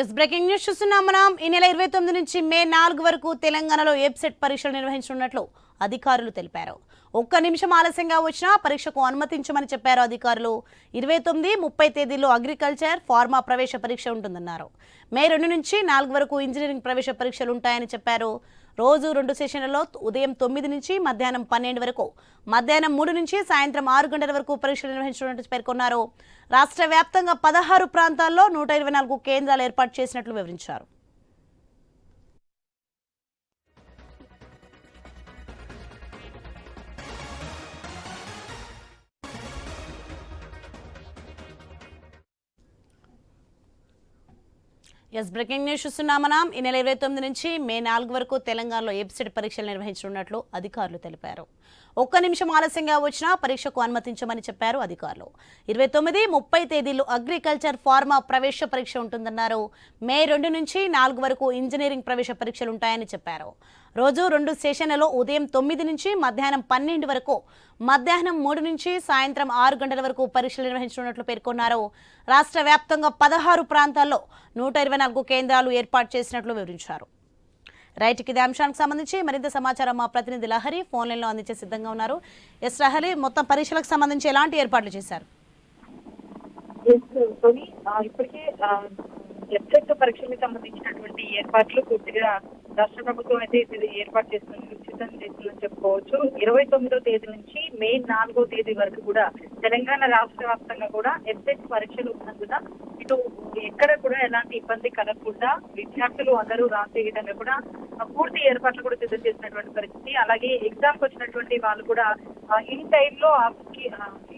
Yes breaking news చూస్తున్నాం మనం. ఈ నెల ఇరవై తొమ్మిది నుంచి మే నాలుగు వరకు తెలంగాణలో వెబ్సెట్ పరీక్షలు నిర్వహించనున్నట్లు అధికారులు తెలిపారు. ఒక్క నిమిషం ఆలస్యంగా వచ్చినా పరీక్షకు అనుమతించమని చెప్పారు అధికారులు. ఇరవై తొమ్మిది ముప్పై తేదీల్లో అగ్రికల్చర్ ఫార్మా ప్రవేశ పరీక్ష ఉంటుందన్నారు. మే రెండు నుంచి నాలుగు వరకు ఇంజనీరింగ్ ప్రవేశ పరీక్షలు ఉంటాయని చెప్పారు. రోజు రెండు సెషన్లలో ఉదయం తొమ్మిది నుంచి మధ్యాహ్నం పన్నెండు వరకు మధ్యాహ్నం మూడు నుంచి సాయంత్రం ఆరు గంటల వరకు పరీక్షలు నిర్వహించనున్నట్టు పేర్కొన్నారు. రాష్ట్ర వ్యాప్తంగా పదహారు ప్రాంతాల్లో నూట ఇరవై నాలుగు కేంద్రాలు ఏర్పాటు చేసినట్లు వివరించారు. ఎస్ బ్రేకింగ్ న్యూస్ చూస్తున్నాం మనం ఈ నెల ఇరవై తొమ్మిది నుంచి మే నాలుగు వరకు తెలంగాణలో ఎబ్సెట్ పరీక్షలు నిర్వహించనున్నట్లు అధికారులు తెలిపారు. ఒక్క నిమిషం ఆలస్యంగా వచ్చినా పరీక్షకు అనుమతించమని చెప్పారు అధికారులు. ఇరవై తొమ్మిది ముప్పై తేదీలు అగ్రికల్చర్ ఫార్మా ప్రవేశ పరీక్ష ఉంటుందన్నారు. మే రెండు నుంచి నాలుగు వరకు ఇంజనీరింగ్ ప్రవేశ పరీక్షలు ఉంటాయని చెప్పారు. రోజు రెండు సెషన్లలో ఉదయం తొమ్మిది నుంచి మధ్యాహ్నం పన్నెండు వరకు మధ్యాహ్నం మూడు నుంచి సాయంత్రం ఆరు గంటల వరకు పరీక్షలు నిర్వహించనున్నట్లు పేర్కొన్నారు. రాష్ట్ర వ్యాప్తంగా పదహారు ప్రాంతాల్లో నూట ఇరవై నాలుగు కేంద్రాలు ఏర్పాటు చేసినట్లు వివరించారు. రైట్ ఇదే అంశానికి సంబంధించి మరింత సమాచారం మా ప్రతినిధి లహరి ఫోన్ అందించే సిద్ధంగా ఉన్నారు. ఎస్ లహరి మొత్తం పరీక్షలకు సంబంధించి ఎలాంటి ఏర్పాట్లు చేశారు? ఎస్ ఇప్పటికే పరీక్షలకు సంబంధించినటువంటి ఏర్పాట్లు పూర్తిగా రాష్ట్ర ప్రభుత్వం అయితే ఇది ఏర్పాటు చేస్తుంది సిద్ధం చేస్తుందని చెప్పుకోవచ్చు. ఇరవై తొమ్మిదో తేదీ నుంచి మే నాలుగో తేదీ వరకు కూడా తెలంగాణ రాష్ట్ర వ్యాప్తంగా కూడా ఎఫ్సెట్ పరీక్షలు ఉన్నందున ఇటు ఎక్కడ కూడా ఎలాంటి ఇబ్బంది కలగకుండా విద్యార్థులు అందరూ రాసే విధంగా కూడా పూర్తి ఏర్పాట్లు కూడా సిద్ధం చేసినటువంటి పరిస్థితి. అలాగే ఎగ్జామ్ వచ్చినటువంటి వాళ్ళు కూడా ఇన్ టైంలో ఆఫీస్కి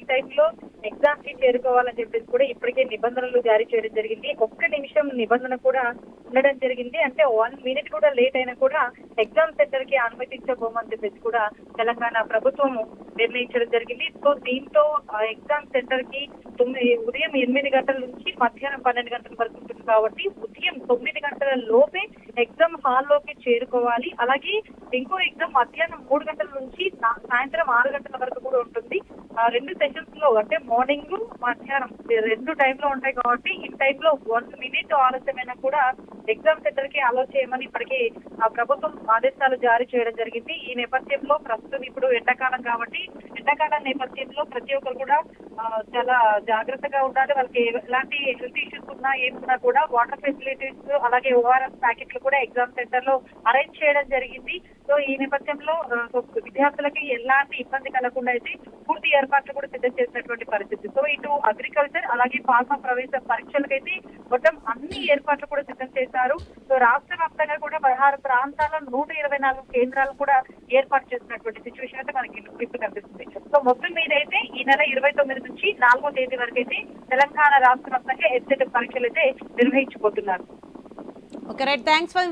ఈ టైంలో ఎగ్జామ్కి చేరుకోవాలని చెప్పేసి కూడా ఇప్పటికే నిబంధనలు జారీ చేయడం జరిగింది. ఒక్క నిమిషం నిబంధన కూడా ఉండడం జరిగింది. అంటే వన్ మినిట్ కూడా లేట్ అయినా కూడా ఎగ్జామ్ సెంటర్కి అనుమతించబోమని చెప్పేసి కూడా తెలంగాణ ప్రభుత్వం నిర్ణయించడం జరిగింది. సో దీంతో ఎగ్జామ్ సెంటర్కి తొమ్మిది ఉదయం ఎనిమిది గంటల నుంచి మధ్యాహ్నం పన్నెండు గంటల వరకు ఉంటుంది కాబట్టి ఉదయం తొమ్మిది గంటల లోపే ఎగ్జామ్ హాల్లోకి చేరుకోవాలి. అలాగే ఇంకో ఎగ్జామ్ మధ్యాహ్నం మూడు గంటల నుంచి సాయంత్రం ఆరు గంటల వరకు కూడా ఉంటుంది. ఆ రెండు సెషన్స్లో అంటే మార్నింగ్ మధ్యాహ్నం రెండు టైంలో ఉంటాయి కాబట్టి ఈ టైంలో వన్ మినిట్ ఆలస్యమైనా కూడా ఎగ్జామ్ సెంటర్కి అలో చేయమని ఇప్పటికీ ఆ ప్రభుత్వం ఆదేశాలు జారీ చేయడం జరిగింది. ఈ నేపథ్యంలో ప్రస్తుతం ఇప్పుడు ఎండాకాలం కాబట్టి ఎండాకాలం నేపథ్యంలో ప్రతి ఒక్కరు కూడా చాలా జాగ్రత్తగా ఉండాలి. వాళ్ళకి ఎలాంటి హెల్త్ ఇష్యూస్ ఉన్నా ఏమున్నా కూడా వాటర్ ఫెసిలిటీస్ అలాగే ఓఆర్ఎస్ ప్యాకెట్లు కూడా ఎగ్జామ్ సెంటర్లో అరేంజ్ చేయడం జరిగింది. సో ఈ నేపథ్యంలో విద్యార్థులకి ఎలాంటి ఇబ్బంది కలగకుండా అయితే పూర్తి ఏర్పాట్లు కూడా సిద్ధం చేసినటువంటి పరిస్థితి. సో ఇటు అగ్రికల్చర్ అలాగే ఫార్మా ప్రవేశ పరీక్షలకైతే మొత్తం అన్ని ఏర్పాట్లు కూడా సిద్ధం చేశారు. సో రాష్ట్ర వ్యాప్తంగా కూడా పదహారు ప్రాంతాల్లో నూట ఇరవై నాలుగు కేంద్రాలు కూడా ఏర్పాటు చేసినటువంటి సిచ్యువేషన్ అయితే మనకి ఇప్పుడు కనిపిస్తుంది. సో మొత్తం మీద అయితే ఈ నెల ఇరవై తొమ్మిది నుంచి నాలుగో తేదీ వరకు అయితే తెలంగాణ రాష్ట్ర వ్యాప్తంగా ఎస్సెట్ పరీక్షలు అయితే నిర్వహించబోతున్నారు. Okay right thanks for